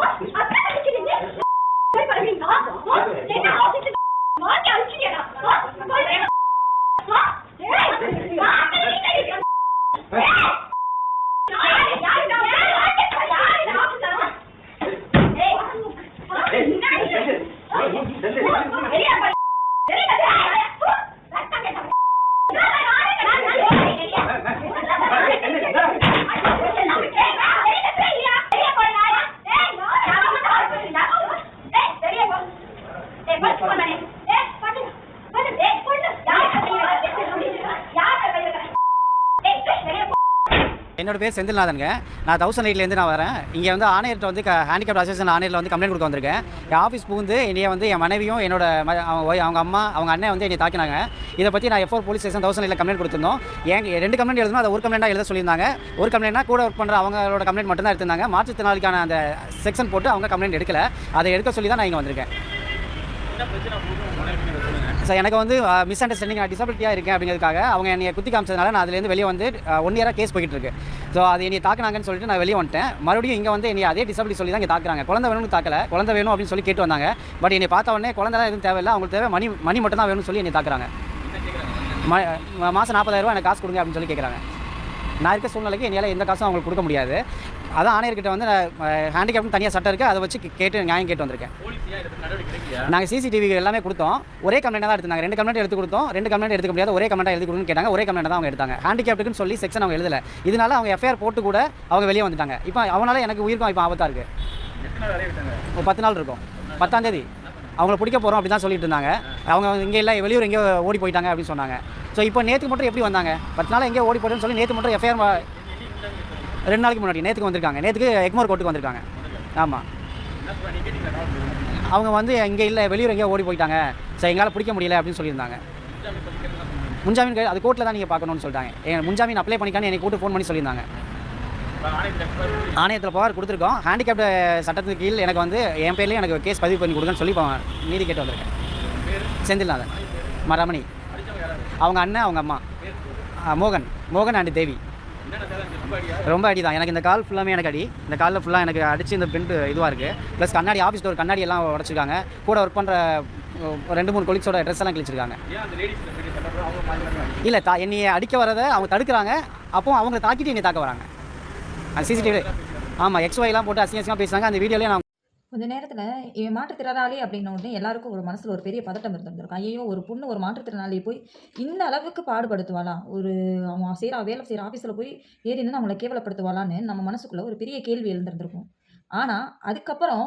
அக்கா அடிக்கிறீங்க போய் பண்ணுவீங்களா என்ன ஆஃபீஸ் வாங்கி அடிச்சிடியடா சொல்றேன் ஏய் நான் அடிக்கிறேன் என்னோட பேர் செந்தில்நாதனுங்க. நான் தௌசண்ட் எயிட்லேருந்து நான் வரேன். இங்கே வந்து ஆணையர்கிட்ட வந்து ஹேண்டிகேப் அசோசியேஷன் ஆணையரில் வந்து கம்ப்ளைண்ட் கொடுக்க வந்திருக்கேன். என் ஆஃபீஸ் புகுந்து என்னைய வந்து என் மனைவியும் என்னோட ம- அவங்க அவங்க அம்மா அவங்க அண்ணன் வந்து என்னை தாக்கினாங்க. இதை பற்றி நான் எஃப்ஓர் போலீஸ் ஸ்டேஷன் தௌசண்ட் எயிட்டில் கம்ப்ளைண்ட் கொடுத்துருந்தோம். எங்க ரெண்டு கம்ப்ளைண்ட் எழுதணும் அதை ஒரு கம்ப்ளைண்ட்டாக எழுத சொல்லியிருந்தாங்க. ஒரு கம்ப்ளைண்ட்னா கூட ஒர்க் பண்ணுற அவங்களோட கம்ப்ளைண்ட் மட்டும் தான் எடுத்திருந்தாங்க. மாற்றுத்திறனாளிக்கான அந்த செக்ஷன் போட்டு அவங்க கம்ப்ளைண்ட் எடுக்கல. அதை எடுக்க சொல்லி தான் நான் இங்கே வந்திருக்கேன். சார் எனக்கு வந்து மிஸ் அண்டர்ஸ்டாண்டிங் நான் டிசபிலிட்டியாக இருக்கேன் அப்படிங்கிறதுக்காக அவங்க என்னை குத்தி காமிச்சதுனால நான் அதுலேருந்து வெளியே வந்து ஒன் இயராக கேஸ் போயிட்டு இருக்கு ஸோ அது என்னை தாக்குனாங்கன்னு சொல்லிட்டு நான் வெளியே வந்துட்டேன். மறுபடியும் இங்கே வந்து என்னை அதே டிசபிலிட்டி சொல்லி தான் இங்கே தாக்குறாங்க. குழந்தை வேணும்னு தாக்கல. குழந்தை வேணும் அப்படின்னு சொல்லி கேட்டு வந்தாங்க. பட் என்னை பார்த்த உடனே குழந்தைலாம் எதுவும் தேவையில்லை. அவங்களுக்கு தேவை மணி மணி மட்டும் தான் வேணும்னு சொல்லி என்னை தாக்குறாங்க. ம மாதம் நாற்பதாயிரரூவா எனக்கு காசு கொடுங்க அப்படின்னு சொல்லி கேட்குறாங்க நான் இருக்க சூழ்நிலைக்கு என்னால் எந்த காசும் அவங்களுக்கு கொடுக்க முடியாது. அதான் ஆணையர்கிட்ட வந்து ஹேண்டிகேப்னு தனியாக சட்டம் இருக்குது அதை வச்சு கேட்டு நியாயம் கேட்டு வந்திருக்கேன். நாங்கள் சிசிடிவி எல்லாமே கொடுத்தோம். ஒரே கம்ப்ளைண்ட் தான் எடுத்தாங்க ரெண்டு கம்ப்ளைண்ட் எடுத்து கொடுத்தோம். ரெண்டு கம்ப்ளைண்ட் எடுக்க முடியாது. ஒரே கம்ப்ளைண்ட் எழுதி கொடுன்னு கேட்டாங்க. ஒரே கம்ப்ளைண்ட் தான் அவங்க எடுத்தாங்க. ஹேண்டிகேப்டுக்குன்னு சொல்லி செக்ஷன் அவங்க எழுதல. இதனால அவங்க எஃப்ஐஆர் போட்டு கூட அவங்க வெளியே வந்துட்டாங்க. இப்போ அவனால எனக்கு உயிருக்கும் இப்போ ஆபத்தாக இருக்குது பத்து நாள் இருக்கும். பத்தாம் தேதி. அவங்கள பிடிக்க போகிறோம் அப்படி தான் சொல்லிட்டு இருந்தாங்க. அவங்க இங்கே இல்லை வெளியூர் எங்கேயோ ஓடி போயிட்டாங்க அப்படின்னு சொன்னாங்க. ஸோ இப்போ நேற்று மட்டும் எப்படி வந்தாங்க? பத்து நாள் எங்கேயோ ஓடி போயிட்டுன்னு சொல்லி நேற்று மட்டும் எஃப்ஐஆர் ரெண்டு நாளைக்கு முன்னாடி. நேற்றுக்கு வந்திருக்காங்க. நேற்றுக்கு எக்மோர் கோர்ட்டுக்கு வந்திருக்காங்க. ஆமாம் அவங்க வந்து இங்கே இல்லை வெளியூர் எங்கேயோ ஓடி போயிட்டாங்க. சார் எங்களால் பிடிக்க முடியல அப்படின்னு சொல்லியிருந்தாங்க. முன்ஜாமீன் அது கோர்ட்டில் தான் நீங்கள் பார்க்கணும்னு சொல்லிட்டாங்க. என் முன்ஜாமீன் அப்ளை பண்ணிக்கான்னு எனக்கு கூட்டு ஃபோன் பண்ணி சொல்லியிருந்தாங்க. ஆணையத்தில் புகார் கொடுத்துருக்கோம். ஹேண்டிகேப்டு சட்டத்துக்கு கீழ் எனக்கு வந்து என் பேர்லேயே எனக்கு கேஸ் பதிவு பண்ணி கொடுங்கன்னு சொல்லி இப்போ நீதி கேட்டு வந்திருக்கேன். செந்தில்நாதன் ம- ரமணி அவங்க அண்ணன் அவங்க அம்மா. மோகன். மோகன் ஆண்டி தேவி. ரொம்ப அடி தான். எனக்கு இந்த கால் ஃபுல்லாமே எனக்கு அடி. இந்த காலில் ஃபுல்லாக எனக்கு அடிச்சு இந்த பிண்டு இதுவாக இருக்குது ப்ளஸ் கண்ணாடி ஆஃபீஸ் ஒரு கண்ணாடி எல்லாம் உடச்சிருக்காங்க. கூட ஒர்க் பண்ணுற ரெண்டு மூணு கொலிக்ஸோட ட்ரெஸ் எல்லாம் கிழிச்சிருக்காங்க. இல்லை தா என்னையை அடிக்க வரதை அவங்க தடுக்கிறாங்க. அப்போ அவங்க தாக்கிட்டு என்னை தாக்க வராங்க. சிசிடிவி ஆமாம் எக்ஸ் ஒய்லாம் போட்டு அசிங்க அசிங்கமாக பேசுகிறாங்க அந்த வீடியோலேயே நான் கொஞ்ச நேரத்தில் இவன் மாற்றுத்திறனாளி அப்படின்ன உடனே எல்லாருக்கும் ஒரு மனசில் ஒரு பெரிய பதட்டம் இருந்திருக்கும் ஐயோ ஒரு பொண்ணு ஒரு மாற்றுத்திறனாளி போய் இந்த அளவுக்கு பாடுபடுத்துவாளா ஒரு அவன் செய்கிற வேலை செய்கிற ஆஃபீஸில் போய் ஏறி நின்று அவங்கள கேவலப்படுத்துவாளான்னு நம்ம மனசுக்குள்ளே ஒரு பெரிய கேள்வி எழுந்திருந்திருக்கும் ஆனால் அதுக்கப்புறம்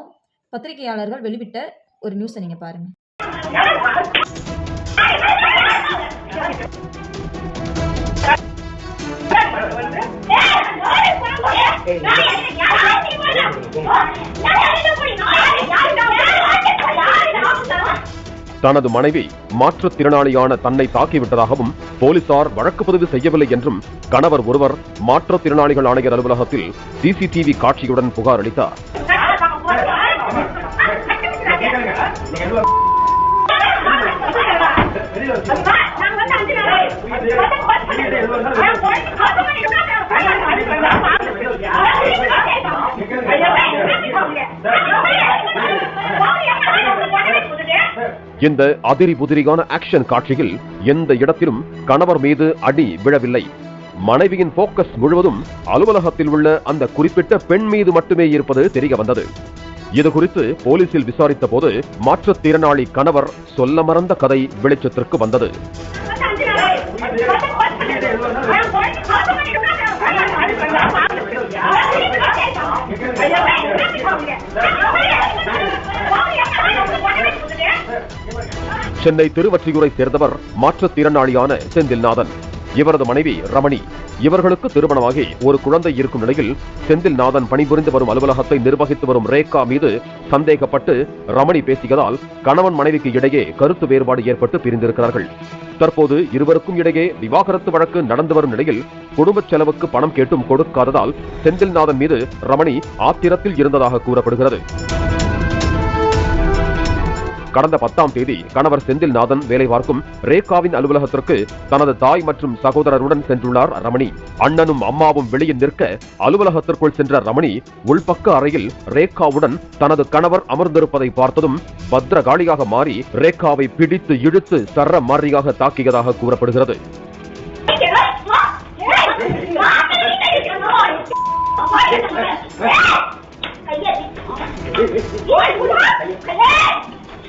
பத்திரிகையாளர்கள் வெளிவிட்ட ஒரு நியூஸை நீங்கள் பாருங்கள் தனது மனைவி மாற்றுத்திறனாளியான தன்னை தாக்கிவிட்டதாகவும் போலீசார் வழக்கு பதிவு செய்யவில்லை என்றும் கணவர் ஒருவர் மாற்றுத்திறனாளிகள் ஆணையர் அலுவலகத்தில் சிசிடிவி காட்சியுடன் புகார் அளித்தார். இந்த அதிரி புதிரியான ஆக்ஷன் காட்சியில் எந்த இடத்திலும் கணவர் மீது அடி விழவில்லை. மனைவியின் போக்கஸ் முழுவதும் அலுவலகத்தில் உள்ள அந்த குறிப்பிட்ட பெண் மீது மட்டுமே இருப்பது தெரிய வந்தது. இது குறித்து போலீசில் விசாரித்த போது மாற்றுத்திறனாளி கணவர் சொல்ல மறந்த கதை வெளிச்சத்திற்கு வந்தது. சென்னை திருவற்றியூரை சேர்ந்தவர் மாற்றுத்திறனாளியான செந்தில்நாதன். இவரது மனைவி ரமணி. இவர்களுக்கு திருமணமாகி ஒரு குழந்தை இருக்கும் நிலையில் செந்தில்நாதன் பணிபுரிந்து வரும் அலுவலகத்தை நிர்வகித்து வரும் ரேகா மீது சந்தேகப்பட்டு ரமணி பேசியதால் கணவன் மனைவிக்கு இடையே கருத்து வேறுபாடு ஏற்பட்டு பிரிந்திருக்கிறார்கள். தற்போது இருவருக்கும் இடையே விவாகரத்து வழக்கு நடந்து வரும் நிலையில் குடும்ப செலவுக்கு பணம் கேட்டும் கொடுக்காததால் செந்தில்நாதன் மீது ரமணி ஆத்திரத்தில் இருந்ததாக கூறப்படுகிறது. கடந்த பத்தாம் தேதி கணவர் செந்தில்நாதன் வேலை பார்க்கும் ரேகாவின் அலுவலகத்திற்கு தனது தாய் மற்றும் சகோதரருடன் சென்றுள்ளார் ரமணி அண்ணனும் அம்மாவும் வெளியே நிற்க அலுவலகத்திற்குள் சென்ற ரமணி உள்பக்க அறையில் ரேகாவுடன் தனது கணவர் அமர்ந்திருப்பதை பார்த்ததும் பத்திரகாளியாக மாறி ரேகாவை பிடித்து இழுத்து சர மாறியாக தாக்கியதாக கூறப்படுகிறது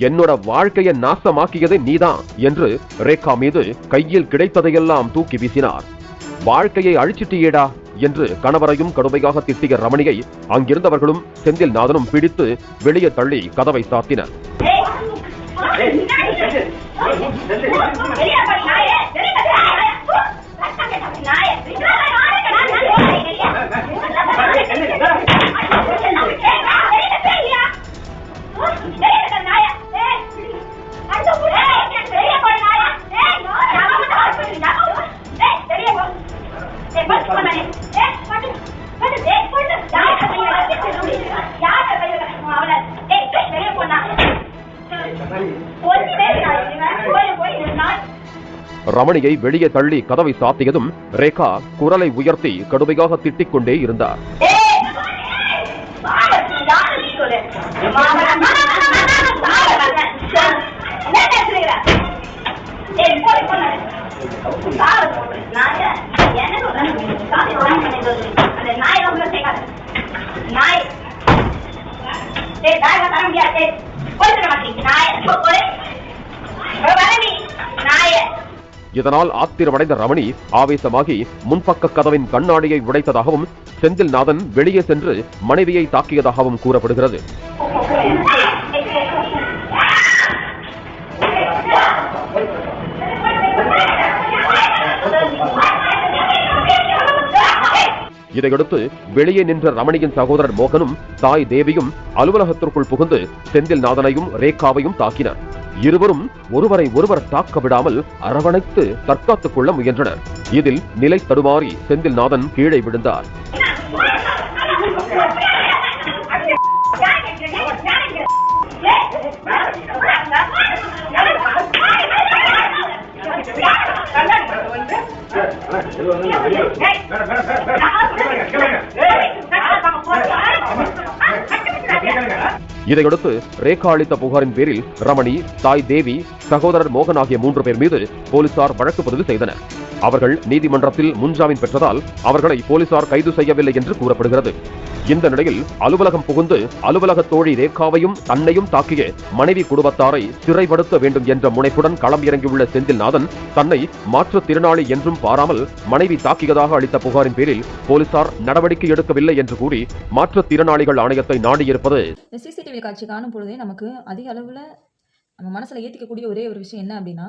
என்னோட வாழ்க்கையை நாசமாக்கியதே நீதான் என்று ரேகா மீது கையில் கிடைத்ததையெல்லாம் தூக்கி வீசினார் வாழ்க்கையை அழிச்சிட்டியேடா என்று கணவரையும் கடுமையாக திட்டிய ரமணியை அங்கிருந்தவர்களும் செந்தில்நாதனும் பிடித்து வெளியே தள்ளி கதவை சாத்தினர் ரமணியை வெளியே தள்ளி கதவை சாத்தியதும் ரேகா குரலை உயர்த்தி கடுமையாக திட்டிக் கொண்டே இருந்தார் நாய. இதனால் ஆத்திரமடைந்த ரமணி ஆவேசமாகி முன்பக்க கதவின் கண்ணாடியை உடைத்ததாகவும் செந்தில்நாதன் வெளியே சென்று மனைவியை தாக்கியதாகவும் கூறப்படுகிறது. இதையடுத்து வெளியே நின்ற ரமணியின் சகோதரர் மோகனும் தாய் தேவியும் அலுவலகத்திற்குள் புகுந்து செந்தில்நாதனையும் ரேகாவையும் தாக்கினர். இருவரும் ஒருவரை ஒருவர் தாக்க விடாமல் அரவணைத்து தற்காத்துக் கொள்ள முயன்றனர் இதில் நிலை தடுமாறி செந்தில்நாதன் கீழே விழுந்தார் இதையடுத்து ரேகா அளித்த புகாரின் பேரில் ரமணி தாய் தேவி சகோதரர் மோகன் ஆகிய மூன்று பேர் மீது போலீசார் வழக்கு பதிவு செய்தனர். அவர்கள் நீதிமன்றத்தில் முன்ஜாமீன் பெற்றதால் அவர்களை போலீசார் கைது செய்யவில்லை என்று கூறப்படுகிறது. இந்த நிலையில் அலுவலகம் புகுந்து அலுவலக தோழி ரேகாவையும் தன்னையும் தாக்கிய மனைவி குடும்பத்தாரை சிறைப்படுத்த வேண்டும் என்ற முனைப்புடன் களம் இறங்கியுள்ள செந்தில்நாதன் தன்னை மாற்றுத்திறனாளி என்றும் பாராமல் மனைவி தாக்கியதாக அளித்த புகாரின் பேரில் போலீசார் நடவடிக்கை எடுக்கவில்லை என்று கூறி மாற்றுத்திறனாளிகள் ஆணையத்தை நாடியிருப்பது. சிசிடிவி காட்சி காணும் பொழுதே நமக்கு அதிக அளவில் நம்ம மனசில் ஏற்றிக்கக்கூடிய ஒரே ஒரு விஷயம் என்ன அப்படின்னா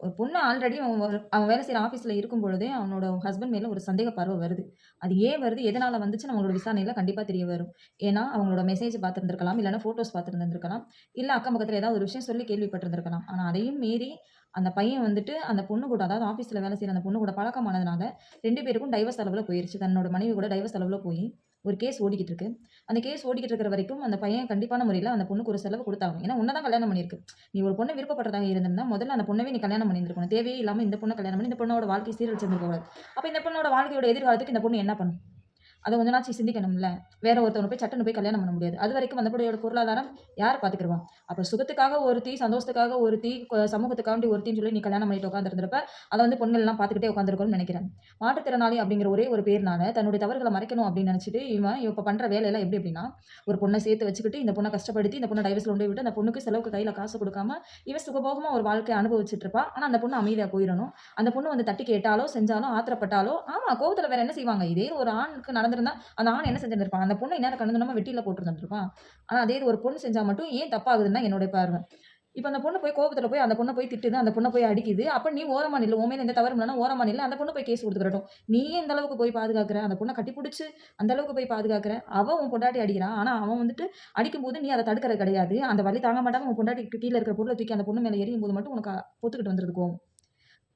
ஒரு பொண்ணு ஆல்ரெடி அவன் அவன் வேலை செய்கிற ஆஃபீஸில் இருக்கும் பொழுதே அவனோட ஹஸ்பண்ட் மேலே ஒரு சந்தேக பார்வை வருது. அது ஏன் வருது? எதனால் வந்துச்சு நம்மளோட விசாரணையில் கண்டிப்பாக தெரிய வரும். ஏன்னா அவங்களோட மெசேஜ் பார்த்துருந்துருக்கலாம் இல்லைனா ஃபோட்டோஸ் பார்த்துருந்துருக்கலாம் இல்லை அக்கம் பக்கத்தில் ஏதாவது ஒரு விஷயம் சொல்லி கேள்விப்பட்டிருந்துருக்கலாம். ஆனால் அதையும் மீறி அந்த பையன் வந்துட்டு அந்த பொண்ணு கூட அதாவது ஆஃபீஸில் வேலை செய்கிற அந்த பொண்ணு கூட பழக்கமானதுனால ரெண்டு பேருக்கும் டைவர்ஸ் அளவில் போயிடுச்சு தன்னோட மனைவி கூட டைவர்ஸ் அளவில் போய் ஒரு கேஸ் ஓடிக்கிட்டு இருக்கு அந்த கேஸ் ஓடிக்கிட்டு இருக்கிற வரைக்கும் அந்த பையன் கண்டிப்பான முறையில் அந்த பொண்ணுக்கு ஒரு செலவு கொடுத்தாங்க ஏன்னா உன்னை தான் கல்யாணம் பண்ணியிருக்கு. நீ ஒரு பொண்ணை விருப்பப்படுறதாக இருந்திருந்தா முதல்ல அந்த பொண்ணவே நீ கல்யாணம் பண்ணியிருக்கணும் தேவையே இல்லாமல் இந்த பொண்ணை கல்யாணம் பண்ணி இந்த பொண்ணோட வாழ்க்கை சீரழிச்சிருக்க கூடாது. அப்போ இந்த பொண்ணோட வாழ்க்கையோட எதிர்காலத்துக்கு இந்த பொண்ணு என்ன பண்ணும்? அதை கொஞ்ச நாச்சு சிந்திக்கணும்ல. வேற ஒருத்தவனை போய் சட்டன்னு போய் கல்யாணம் பண்ண முடியாது. அது வரைக்கும் அந்த பொண்ணையோட பொருளாதாரம் யார் பார்த்துக்கிருவான் அப்போ சுகத்துக்காக ஒருத்தி சந்தோஷத்துக்காக ஒருத்தி சமூகத்துக்காக சமூகத்துக்காண்டி ஒருத்தின்னு சொல்லி நீ கல்யாணம் பண்ணிட்டு உட்காந்துருந்தப்ப அதை வந்து பொண்ணு எல்லாம் பார்த்துக்கிட்டே உட்காந்துருக்கணும்னு நினைக்கிறேன். மாற்றுத்திறனாளி அப்படிங்கிற ஒரே ஒரு பேர்னால தன்னுடைய தவறுகளை மறைக்கணும் அப்படின்னு நினச்சிட்டு இவன் இப்போ பண்ணுற வேலையெல்லாம் எப்படி அப்படின்னா ஒரு பொண்ணை சேர்த்து வச்சுக்கிட்டு இந்த பொண்ணை கஷ்டப்படுத்தி இந்த பொண்ணை டைவர்ஸில் கொண்டு விட்டு அந்த பொண்ணுக்கு செலவுக்கு கையில் காசு கொடுக்காம இவன் சுகபோகமாக ஒரு வாழ்க்கையை அனுபவிச்சுட்டு இருப்பான் ஆனால் அந்த பொண்ணு அமைதியாக போயிடணும். அந்த பொண்ணு வந்து தட்டி கேட்டாலோ செஞ்சாலோ ஆத்திரப்பட்டாலோ ஆமாம் கோவத்தில் வேற என்ன செய்வாங்க? இதே ஒரு ஆணுக்கு நடந்த வந்திருந்தா அந்த ஆண் என்ன செஞ்சிருந்திருப்பான் அந்த பொண்ணு என்ன கண்ணு நம்ம வெட்டியில் போட்டுருந்துருப்பான் ஆனால் அதே இது ஒரு பொண்ணு செஞ்சால் மட்டும் ஏன் தப்பாகுதுன்னா என்னுடைய பார்வை. இப்போ அந்த பொண்ணு போய் கோபத்தில் போய் அந்த பொண்ணை போய் திட்டுது அந்த பொண்ணை போய் அடிக்குது. அப்போ நீ ஓரமா இல்லை உண்மையில எந்த தவறு இல்லைனா ஓரமா இல்லை அந்த பொண்ணு போய் கேஸ் கொடுத்துக்கட்டும். நீ இந்த அளவுக்கு போய் பாதுகாக்கிற? அந்த பொண்ணை கட்டி பிடிச்சி அந்த அளவுக்கு போய் பாதுகாக்கிற? அவன் உன் பொண்டாட்டி அடிக்கிறான். ஆனால் அவன் வந்துட்டு அடிக்கும்போது நீ அதை தடுக்கிறது கிடையாது. அந்த வலி தாங்க மாட்டாங்க உன் பொண்டாட்டி கீழே இருக்கிற பொருளை தூக்கி அந்த பொண்ணு மேலே எரியும் போது மட்டும் உனக்கு பொத்துக்கிட்டு வந்துருக்கும்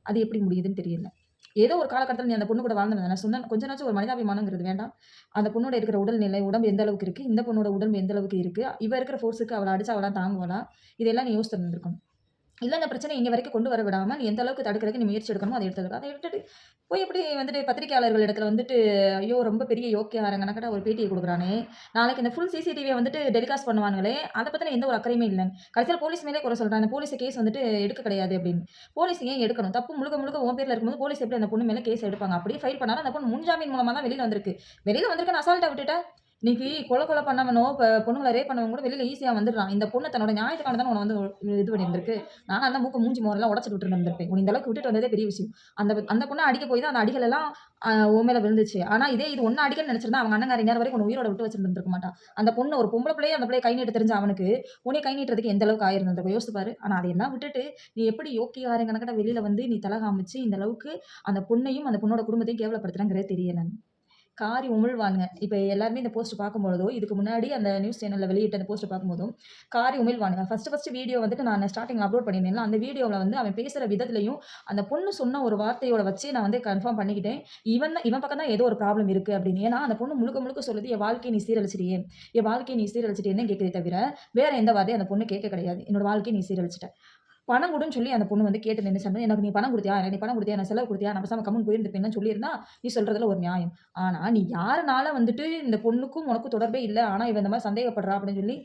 அது எப்படி முடியுதுன்னு தெரியல. ஏதோ ஒரு காலகட்டத்தில் நீ அந்த பொண்ணு கூட வாழ்ந்துருந்தேன் சொன்ன கொஞ்ச நாச்சும் ஒரு மனிதாபிமானங்கிறது வேண்டாம். அந்த பொண்ணோட இருக்கிற உடல்நிலை உடம்பு எந்த அளவுக்கு இருக்குது இந்த பொண்ணோட உடம்பு எந்த அளவுக்கு இருக்குது இவ இருக்கிற ஃபோர்ஸுக்கு அவளை அடிச்சா அவளாம் தாங்குவாளா? இதெல்லாம் நீ யோசித்து இருந்திருக்கணும். இல்லை அந்த பிரச்சனை இங்கே வரைக்கும் கொண்டு வர விடாமல் எந்த அளவுக்கு தடுக்கிறதுக்கு நீ முயற்சி எடுக்கணுமோ அதை எடுத்துக்கலாம் அதை எடுத்துட்டு போய் எப்படி வந்துட்டு பத்திரிகையாளர்கள் இடத்துல வந்துட்டு ஐயோ ரொம்ப பெரிய யோக்கியாரங்கனக்கட ஒரு பேட்டியை கொடுக்குறானே. நாளைக்கு இந்த ஃபுல் சிசிடிவியை வந்துட்டு டெலிகாஸ்ட் பண்ணுவாங்களே அதை பற்றின எந்த ஒரு அக்கறையுமே இல்லை கடைசியில் போலீஸ் மேலே குறை சொல்கிறாங்க அந்த போலீஸ் கேஸ் வந்துட்டு எடுக்க கிடையாது அப்படின்னு. போலீஸ் ஏன் எடுக்கணும்? தப்பு முழுக்க முழுக்க உன் பேரில் இருக்கும்போது போலீஸ் எப்படி அந்த பொண்ணு மேலே கேஸ் எடுப்பாங்க? அப்படியே ஃபைல் பண்ணாலும் அந்த பொண்ணு முன்ஜாமீன் மூலமாக தான் வெளியில் வந்திருக்கு. வெளியில் வந்திருக்குன்னு அசால்ட்டாக விட்டுட்டா? இன்னைக்கு கொலை கொலை பண்ணவனோ இப்போ பொண்ணுங்களை ரேப் பண்ணவங்க கூட வெளியில் ஈஸியாக வந்துடுறான். இந்த பொண்ணு தன்னோட நியாயத்துக்கான தான் உன்னை வந்து இது பண்ணியிருந்திருக்கு. நான் அந்த மூக்க மூஞ்சி மோரெல்லாம் உடச்சிட்டு விட்டு இருந்திருப்பேன் உன் இந்த அளவுக்கு விட்டுட்டு வந்ததே பெரிய விஷயம். அந்த அந்த பொண்ணை அடிக்க போய் தான் அந்த அடிகள் எல்லாம் உன் மேலே விழுந்துச்சு. ஆனால் இதே இது ஒன்று அடிக்கன்னு நினச்சிருந்தா அவங்க அண்ணங்காரி நேரம் வரைக்கும் உன் உயிரோட விட்டு வச்சிருந்துருக்க மாட்டான். அந்த பொண்ணு ஒரு பொம்பளை பிள்ளையே அந்த பிள்ளைய கை நீட்டு தெரிஞ்ச அவனுக்கு உனே கை நீட்டுறதுக்கு எந்த அளவுக்கு ஆயிருந்தது யோசிச்சு பாரு. ஆனால் அதையெல்லாம் விட்டுட்டு நீ எப்படி யோக்கியாரங்க கணக்கிட்ட வெளியில் வந்து நீ தலை காமிச்சு இந்த அளவுக்கு அந்த பொண்ணையும் அந்த பொண்ணோட குடும்பத்தையும் கேவலப்படுத்துறாங்கிறதே தெரியல. காரி உமிழ்வானுங்க. இப்போ எல்லாருமே இந்த போஸ்ட் பார்க்கும்பொழுதோ இதுக்கு முன்னாடி அந்த நியூஸ் சேனலில் வெளியிட்ட அந்த போஸ்ட் பார்க்கும்போதும் காரி உமிழ்வானுங்க. ஃபஸ்ட்டு ஃபஸ்ட்டு வீடியோ வந்துட்டு நான் ஸ்டார்டிங் அப்லோட் பண்ணியிருந்தேன் அந்த வீடியோவில் வந்து அவன் பேசுகிற விதத்துலையும் அந்த பொண்ணு சொன்ன ஒரு வார்த்தையோட வச்சு நான் வந்து கன்ஃபார்ம் பண்ணிக்கிட்டேன். இவன் இவன் பக்கம் தான் ஏதோ ஒரு ப்ராப்ளம் இருக்குது அப்படின்னு. ஏன்னா அந்த பொண்ணு முழுக்க முழுக்க சொல்லுது என் வாழ்க்கையை நீ சீரழிச்சிட்டியே. என் வாழ்க்கையை நீ சீரழிச்சிட்டேன்னு கேட்குறே தவிர வேறு எந்த வார்த்தையும் அந்த பொண்ணு கேட்க கிடையாது. என்னோட வாழ்க்கையை நீ சீரழிச்சிட்ட. பணம் கொடுன்னு சொல்லி அந்த பொண்ணு வந்து கேட்டு நின்று சொன்னது. எனக்கு நீ பணம் கொடுத்தியா? எனக்கு நீ பணம் கொடுத்தியா? நான் செலவு கொடுத்தியா? நான் பேசாம கம்மன் போயிருந்துப்பேன்னு சொல்லியிருந்தா நீ சொல்றதுல ஒரு நியாயம். ஆனால் நீ யாருனால வந்துட்டு இந்த பொண்ணுக்கும் உனக்கும் தொடர்பே இல்லை. ஆனால் இவன் இந்த மாதிரி சந்தேகப்படுறா அப்படின்னு சொல்லி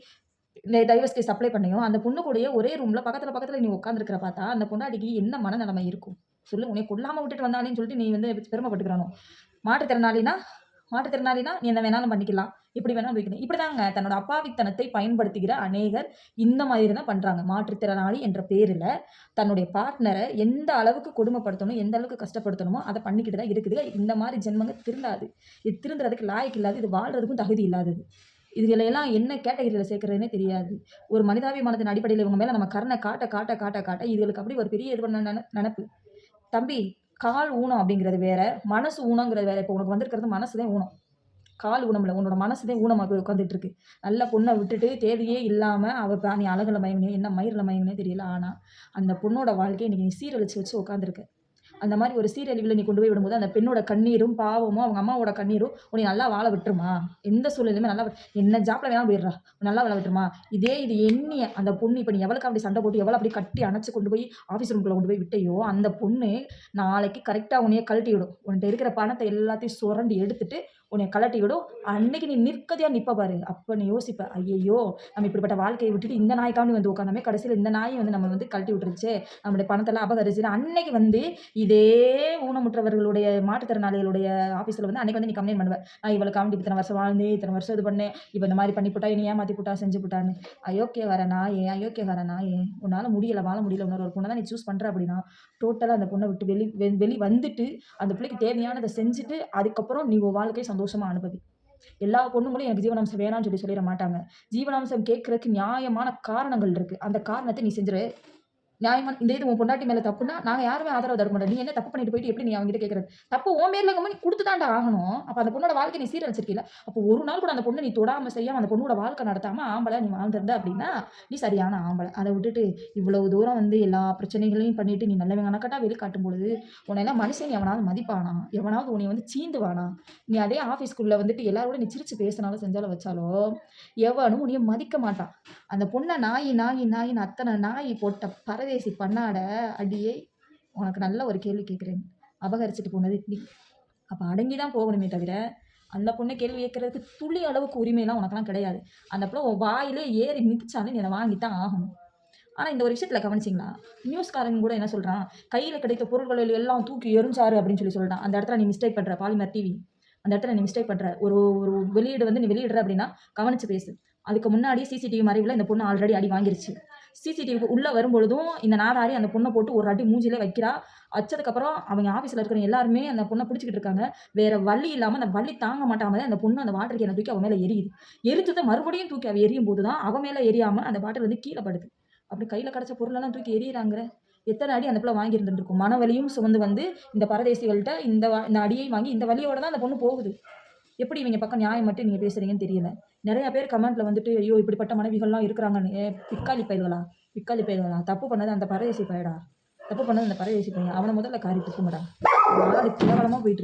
டைவர்ஸ் கேஸ் அப்ளை பண்ணியும் அந்த பொண்ணு கூடயே ஒரே ரூம்ல பக்கத்துல பக்கத்துல நீ உட்காந்துருக்கிற பார்த்தா அந்த பொண்ணாடிக்கு என்ன மனநிலைமை இருக்கும்? சொல்லு உன்னை கொல்லாமல் விட்டுட்டு வந்தாலேன்னு சொல்லிட்டு நீ வந்து பெருமைப்பட்டுக்கிறானோ மாற்றுத்திறனாளினா மாற்றுத்திறனாளினா நீ என்ன வேணாலும் பண்ணிக்கலாம். இப்படி வேணாலும் வைக்கணும் இப்படி தாங்க தன்னோட அப்பாவித்தனத்தை பயன்படுத்துகிற அநேகர் இந்த மாதிரி தான் பண்ணுறாங்க மாற்றுத்திறனாளி என்ற பேரில் தன்னுடைய பார்ட்னரை எந்த அளவுக்கு கொடுமைப்படுத்தணும் எந்த அளவுக்கு கஷ்டப்படுத்தணுமோ அதை பண்ணிக்கிட்டு தான் இருக்குது. இந்த மாதிரி ஜென்மங்க திருந்தாது. இது திருந்துறதுக்கு லாய்க்கு இல்லாது இது வாழ்றதுக்கும் தகுதி இல்லாதது. இதுல எல்லாம் என்ன கேட்டகரியில் சேர்க்குறதுனே தெரியாது. ஒரு மனிதாபிமானத்தின் அடிப்படையில் இவங்க மேலே நம்ம கருணை காட்ட காட்ட காட்ட காட்ட இதுகளுக்கு அப்படி ஒரு பெரிய இது பண்ண நினப்பு. தம்பி கால் ஊனம் அப்படிங்கிறது வேற மனசு ஊனங்கிறது வேற. இப்போ உனக்கு வந்திருக்கிறது மனசு தான் ஊனம். கால் ஊனமில்ல உன்னோட மனசு தான் ஊனமாக போய் உட்காந்துட்டு இருக்கு நல்ல பொண்ணை விட்டுட்டு தேவையே இல்லாமல் அவள் நீ அழகில் மயங்கினே என்ன மயிரில் மயங்கினே தெரியல. ஆனால் அந்த பொண்ணோட வாழ்க்கையை இன்னைக்கு நீ சீரழிச்சு வச்சு உட்காந்துருக்க அந்த மாதிரி ஒரு சீரழிவில் நீ கொண்டு போய் விடும்போது அந்த பெண்ணோட கண்ணீரும் பாவமும் அவங்க அம்மாவோட கண்ணீரும் உன்னை நல்லா வாழ விட்டுருமா? எந்த சூழ்நிலையுமே நல்லா என்ன ஜாப்பில் வேணாலும் போயிடுறா. நல்லா வாழ விட்டுருமா? இதே இது எண்ணிய அந்த பொண்ணு இப்போ நீ எவ்வளோக்கு அப்படி சண்டை போட்டு எவ்வளோ அப்படி கட்டி அணைச்சு கொண்டு போய் ஆஃபீஸ் ரூம்குள்ளே கொண்டு போய் விட்டையோ அந்த பொண்ணு நாளைக்கு கரெக்டாக உன்னையே கழட்டி விடும். உன்கிட்ட இருக்கிற பணத்தை எல்லாத்தையும் சுரண்டி எடுத்துட்டு உன்னை கலட்டி விடும். அன்னைக்கு நீ நிற்கதியாக நிற்ப பாரு. அப்போ நீ யோசிப்ப ஐயையோ நம்ம இப்படிப்பட்ட வாழ்க்கையை விட்டுட்டு இந்த நாய்க்காண்டி வந்து உட்காந்தாமே கடைசியில் இந்த நாய் வந்து நம்ம வந்து கழட்டி விட்டுருச்சு நம்மளுடைய பணத்தெல்லாம் அபகரிச்சு அன்னைக்கு வந்து இதே ஊனமுற்றவர்களுடைய மாற்றுத்திறனாளிகளுடைய ஆஃபீஸில் வந்து அன்னைக்கு வந்து நீ கம்ப்ளைண்ட் பண்ணுவேன் நான் இவளுக்கு காண்டி இத்தனை வருஷம் வாழ்ந்து இத்தனை வருஷம் இது பண்ணேன். இப்போ இந்த மாதிரி பண்ணி போட்டா இனி ஏமாத்தி போட்டா செஞ்சு போட்டான்னு. அயோக்கிய வர நாயே அயோக்கிய வர நாயே. உன்னால் முடியல வாழ முடியல. இன்னொரு ஒரு பொண்ணை தான் நீ சூஸ் பண்ணுற அப்படின்னா டோட்டலாக அந்த பொண்ணை விட்டு வெளி வெளி வந்துட்டு அந்த பிள்ளைக்கு தேவையானதை செஞ்சுட்டு அதுக்கப்புறம் நீ வாழ்க்கையை சந்தோஷம் அனுபவி. எல்லா பொண்ணுங்களும் எனக்கு ஜீவனாம்சம் வேணாம்னு சொல்லி சொல்லிட மாட்டாங்க. ஜீவனாம்சம் கேட்கறதுக்கு நியாயமான காரணங்கள் இருக்கு. அந்த காரணத்தை நீ செஞ்சிரு. நியாயமான இந்த இது உன் பொண்டாட்டி மேல தப்புனா நாங்க யாருமே ஆதரவு தர மாட்டோம். நீ என்ன தப்பு பண்ணிட்டு போயிட்டு எப்படி நீ அவங்ககிட்ட கேட்கறது தப்பு உன் மேல இருக்கமா நீ கொடுத்து தாண்டா ஆகணும். அப்ப அந்த பொண்ணோட வாழ்க்கை நீ சீரழிச்சிருக்கல அப்போ ஒரு நாள் கூட அந்த பொண்ணை நீ தொடாம செய்யாம அந்த பொண்ணோட வாழ்க்கை நடத்தாம ஆம்பளை நீ வாழ்ந்திருந்த அப்படின்னா நீ சரியான ஆம்பளை. அதை விட்டுட்டு இவ்வளவு தூரம் வந்து எல்லா பிரச்சனைகளையும் பண்ணிட்டு நீ நல்லவங்க கணக்கட்டா வெளிக்காட்டும் பொழுது உன்னெல்லாம் மனுஷன் எவனாவது மதிப்பானா? எவனாவது உன்னை வந்து சீந்துவானா? நீ அதே ஆஃபீஸ்க்குள்ளே வந்துட்டு எல்லாரோட நீ சிரிச்சு பேசினாலும் செஞ்சாலும் வச்சாலோ எவனும் உன்னைய மதிக்க மாட்டான். அந்த பொண்ணை நாய் நாய் நாயின்னு அத்தனை நாய் போட்ட பரதேசி பண்ணாட அடியே உனக்கு நல்ல ஒரு கேள்வி கேட்குறேன். அபகரிச்சுட்டு போனது நீ அப்போ அடங்கி தான் போகணுமே தவிர அந்த பொண்ணை கேள்வி கேட்கறதுக்கு துளி அளவுக்கு உரிமையெல்லாம் உனக்கெல்லாம் கிடையாது. அந்த பிள்ளை உன் வாயிலே ஏறி மிதிச்சாலும் நீ அதை வாங்கித்தான் ஆகணும். ஆனால் இந்த ஒரு விஷயத்தில் கவனிச்சிங்களா? நியூஸ்காரங்க கூட என்ன சொல்கிறான் கையில் கிடைத்த பொருட்கள் எல்லாம் தூக்கி எரிஞ்சாரு அப்படின்னு சொல்லி சொல்லிட்டான் அந்த இடத்துல நீ மிஸ்டேக் பண்ணுற பாலிமர் டிவி அந்த இடத்துல நீ மிஸ்டேக் பண்ணுற ஒரு ஒரு வெளியீடு வந்து நீ வெளியிடுற அப்படின்னா கவனித்து பேசு. அதுக்கு முன்னாடி சிசிடிவி மறைவில் இந்த பொண்ணு ஆல்ரெடி அடி வாங்கிருச்சு. சிசிடிவிக்கு உள்ளே வரும்பொழுதும் இந்த நாதாரி அந்த பொண்ணை போட்டு ஒரு அடி மூஞ்சிலே வைக்கிறா. வச்சதுக்கப்புறம் அவங்க ஆஃபீஸில் இருக்கிற எல்லாருமே அந்த பொண்ணை பிடிச்சிக்கிட்டு இருக்காங்க. வேற வள்ளி இல்லாமல் அந்த வள்ளி தாங்க மாட்டாமல் தான் அந்த பொண்ணு அந்த வாட்டர் கேனை தூக்கி அவன் மேலே எரியுது. எரிஞ்சதை மறுபடியும் தூக்கி அவள் எரியும் போது தான் அவன் மேலே எரியாமல் அந்த பாட்டில் வந்து கீழே படுது. அப்படி கையில் கிடச்ச பொருளெல்லாம் தூக்கி எரியிறாங்கிற. எத்தனை அடி அந்த பிள்ளை வாங்கியிருந்துருக்கும் மன வலியும் சுமந்து வந்து இந்த பரதேசிகள்கிட்ட இந்த இந்த அடியை வாங்கி இந்த வலியோட தான் அந்த பொண்ணு போகுது. எப்படி இவங்க பக்கம் நியாயம் மட்டும் நீங்கள் பேசுகிறீங்கன்னு தெரியல. நிறைய பேர் கமெண்ட்டில் வந்துட்டு ஐயோ இப்படிப்பட்ட மனைவிகள்லாம் இருக்கிறாங்கன்னு ஏ, பிக்காளி பயிர்களா பிக்காளி பயிர்களா தப்பு பண்ணது அந்த பரதேசி பயடா. தப்பு பண்ணது அந்த பரதேசி பையன். அவனை முதல்ல காரி துப்புங்கடா நாளைக்கு கேவலமாக போயிட்டு